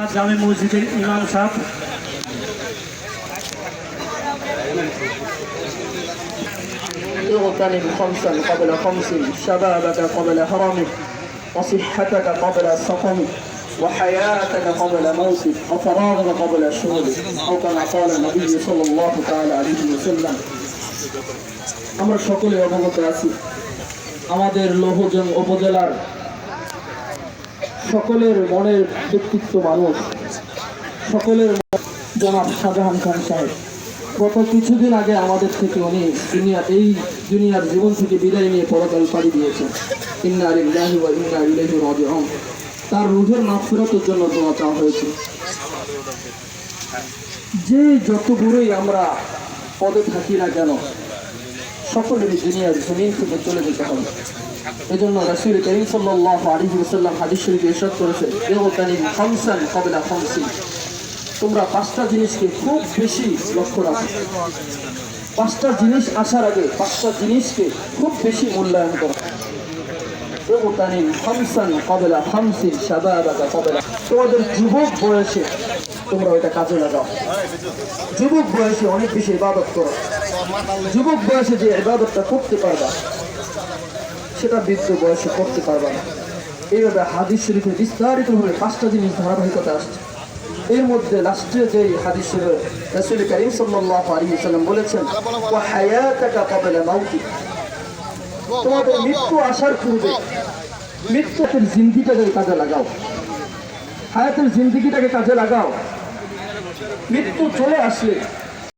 না জামে মসজিদের ইমাম সাহেব اغتنم خمسا قبل خمس شبابك قبل هرمك وصحتك قبل سقمك وحياتك قبل موتك وفراغك قبل شغلك أو كما قال النبي صلى الله تعالى عليه وسلم আমরা সকলে অবগত আছি আমাদের লৌহজন উপজেলার সকলের মনের ব্যক্তিত্ব মানুষ। সকলের জনাব শাহজাহান খান সাহেব, গত কিছুদিন আগে আমাদের থেকে উনি দুনিয়া এই দুনিয়ার জীবন থেকে বিদায় নিয়ে পরকাল পাড়ি দিয়েছেন। ইন্না লিল্লাহি ওয়া ইন্না ইলাইহি রাজিউন। তার রুহের মাগফিরাতের জন্য দোয়া চাওয়া হয়েছে। যে যত দূরেই আমরা পদে থাকি না কেন, সকলেরই দুনিয়ার জমিন থেকে চলে যেতে হবে। এজন্য রাসূল করিম সাল্লাল্লাহু আলাইহি ওয়াসাল্লাম হাদিস শরীফে ইরশাদ করেছে ইগতানিম খামসান ক্বাবলা খামসিন। তোমরা পাঁচটা জিনিসকে খুব বেশি লক্ষ্য রাখো। পাঁচটা জিনিস আসার আগে পাঁচটা জিনিসকে খুব বেশি মূল্যায়ন করো। খামসান ক্বাবলা শাবাবাকা ক্বাবলা। তোমাদের যুবক বয়সে তোমরা ওইটা কাজে লাগাও। যুবক বয়সে অনেক বেশি ইবাদত করো। যুবক বয়সে যে ইবাদতটা করতে পারবা সেটা বৃদ্ধ বয়সে করতে পারবা না। এইভাবে হাদিস শরীফে বিস্তারিতভাবে পাঁচটা জিনিস ধারাবাহিকতা আসছে। এর মধ্যে লাস্টে যে হাদিস শরীফে করিম সাল্লাল্লাহু আলাইহি ওয়াসাল্লাম বলেছেন, ওয়া হায়াতাকা ক্বাবলা মাউতিক তোমাদের মৃত্যু আসার পূর্বে মৃত্যুর জিন্দিটাকে কাজে লাগাও। হায়াতের জিন্দিগিটাকে কাজে লাগাও। মৃত্যু চলে আসলে